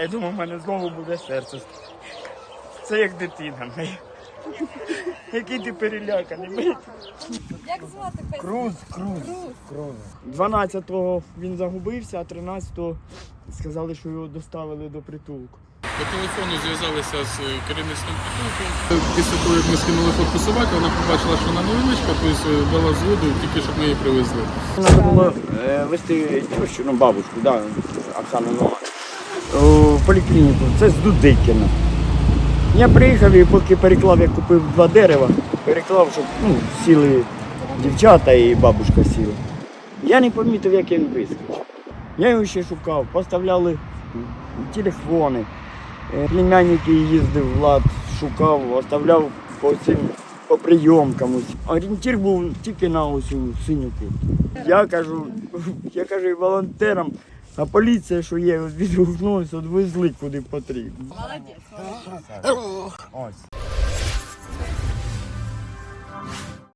Я думав, в мене знову буде серце. Це як дитина. моя. Який ти переляканий. Як звати пес? Круз, круз, круз. 12-го він загубився, а 13-го сказали, що його доставили до притулку. По телефону зв'язалися з керівництвом притулку. Після того, як ми скинули фотку собаки, вона побачила, що вона невеличка, тобто дала згоду, тільки щоб ми її привезли. Треба було е, вести тещу, ну бабушку, да, Оксану Нова, в поліклініку. Це з Дудикіна. Я приїхав і поки переклав, я купив два дерева, переклав, щоб ну, сіли дівчата і бабушка сіла. Я не помітив, як він вискочив. Я його ще шукав, поставляли телефони. Е, Племянники їздив, Влад шукав, оставляв по цим по прийомкам. Орієнтір був тільки на ось синю. Я кажу, я кажу волонтерам, а поліція, що є, от відгукнулася, відвезли куди потрібно. Молодець. Ось.